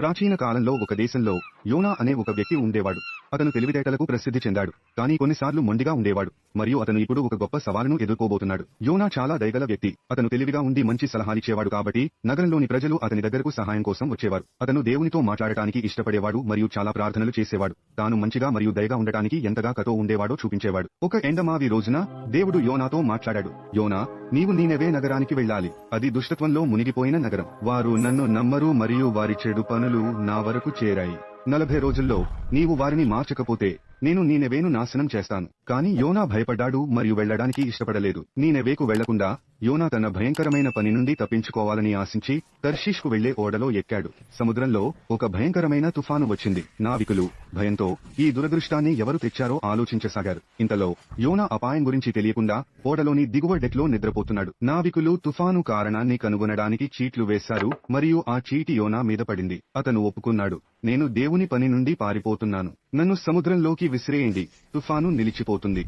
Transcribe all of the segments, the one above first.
ప్రాచీన కాలంలో ఒక దేశంలో యోనా అనే ఒక వ్యక్తి ఉండేవాడు. అతను తెలివితేటలకు ప్రసిద్ధి చెందాడు. కానీ కొన్నిసార్లు మొండిగా ఉండేవాడు. మరియు అతను ఇప్పుడు ఒక గొప్ప సవాలును ఎదుర్కోబోతున్నాడు. యోనా చాలా దయగల వ్యక్తి. అతను తెలివిగా ఉండి మంచి సలహాలిచ్చేవాడు కాబట్టి నగరంలోని ప్రజలు అతని దగ్గరకు సహాయం కోసం వచ్చేవారు. అతను దేవునితో మాట్లాడటానికి ఇష్టపడేవాడు మరియు చాలా ప్రార్థనలు చేసేవాడు. తాను మంచిగా మరియు దయగా ఉండటానికి ఎంతగా కతో ఉండేవాడో చూపించేవాడు. ఒక ఎండమావి రోజున దేవుడు యోనాతో మాట్లాడాడు. యోనా నీవు నీనెవే నగరానికి వెళ్ళాలి? అది దుష్టత్వంలో మునిగిపోయిన నగరం. వారు నన్ను నమ్మరు మరియు వారి చెడు పనులు నా వరకు చేరాయి. నలభై రోజుల్లో నీవు వారిని మార్చకపోతే నేను నీనెవేను నాశనం చేస్తాను. కాని యోనా భయపడ్డాడు మరియు వెళ్ళడానికి ఇష్టపడలేదు. నీనెవేకు వెళ్ళకుండా యోనా తన భయంకరమైన పని నుండి తప్పించుకోవాలని ఆశించి తర్షీష్కు వెళ్ళే ఓడలో ఎక్కాడు. సముద్రంలో ఒక భయంకరమైన తుఫాను వచ్చింది. నావికులు భయంతో ఈ దురదృష్టాన్ని ఎవరు తెచ్చారో ఆలోచించసాగారు. ఇంతలో యోనా అపాయం గురించి తెలియకుండా ఓడలోని దిగువ డెక్లో నిద్రపోతున్నాడు. నావికులు తుఫాను కారణాన్ని కనుగొనడానికి చీట్లు వేశారు మరియు ఆ చీటి యోనా మీద పడింది. అతను ఒప్పుకున్నాడు. నేను దేవుని పని నుండి పారిపోతున్నాను. నన్ను సముద్రంలోకి విసిరేయండి. తుఫాను నిలిచిపోతుంది.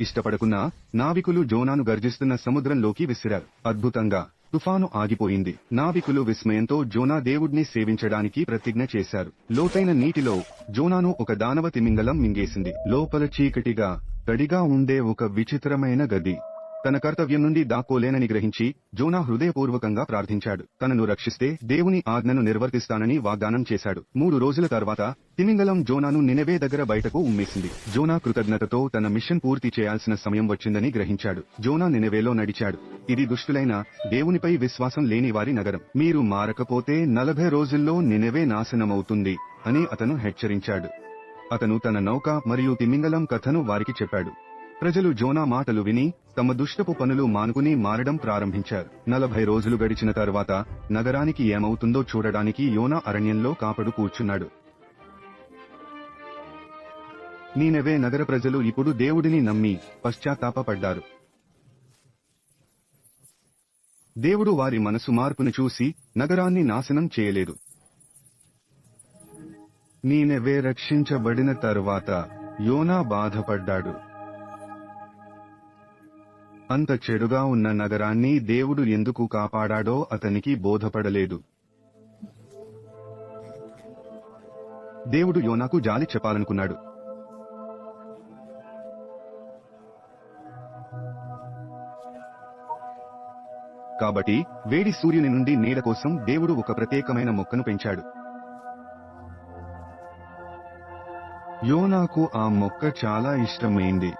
ఇష్టపడకున్నా నావికులు జోనాను గర్జిస్తున్న సముద్రంలోకి విసిరారు. అద్భుతంగా తుఫాను ఆగిపోయింది. నావికులు విస్మయంతో జోనా దేవుడిని సేవించడానికి ప్రతిజ్ఞ చేశారు. లోతైన నీటిలో జోనాను ఒక దానవ తిమింగలం మింగేసింది. లోపల చీకటిగా తడిగా ఉండే ఒక విచిత్రమైన గది. తన కర్తవ్యం నుండి దాక్కోలేనని గ్రహించి జోనా హృదయపూర్వకంగా ప్రార్థించాడు. తనను రక్షిస్తే దేవుని ఆజ్ఞను నిర్వర్తిస్తానని వాగ్దానం చేశాడు. మూడు రోజుల తర్వాత తిమింగలం జోనాను నినవే దగ్గర బయటకు ఉమ్మేసింది. జోనా కృతజ్ఞతతో తన మిషన్ పూర్తి చేయాల్సిన సమయం వచ్చిందని గ్రహించాడు. జోనా నినవేలో నడిచాడు. ఇది దుష్టులైన దేవునిపై విశ్వాసం లేని వారి నగరం. మీరు మారకపోతే నలభై రోజుల్లో నినవే నాశనమవుతుంది అని అతను హెచ్చరించాడు. అతను తన నౌక మరియు తిమింగలం కథను వారికి చెప్పాడు. ప్రజలు జోనా మాటలు విని తమ దుష్టపు పనులు మానుకుని మారడం ప్రారంభించారు. నలభై రోజులు గడిచిన తర్వాత నగరానికి ఏమవుతుందో చూడడానికి యోనా అరణ్యంలో కాపడు కూర్చున్నాడు. నీనవే నగర ప్రజలు ఇప్పుడు దేవుడిని నమ్మి పశ్చాత్తాపడ్డారు. దేవుడు వారి మనసు మార్పును చూసి నగరాన్ని నాశనం చేయలేదు. నీనెవే రక్షించబడిన తరువాత యోనా బాధపడ్డాడు. అంత చెడుగా ఉన్న నగరాన్ని దేవుడు ఎందుకు కాపాడాడో అతనికి బోధపడలేదు. దేవుడు యోనాకు జాలి చెప్పాలనుకున్నాడు. కాబట్టి వేడి సూర్యుని నుండి నీడ కోసం దేవుడు ఒక ప్రత్యేకమైన మొక్కను పెంచాడు. యోనాకు ఆ మొక్క చాలా ఇష్టమైంది.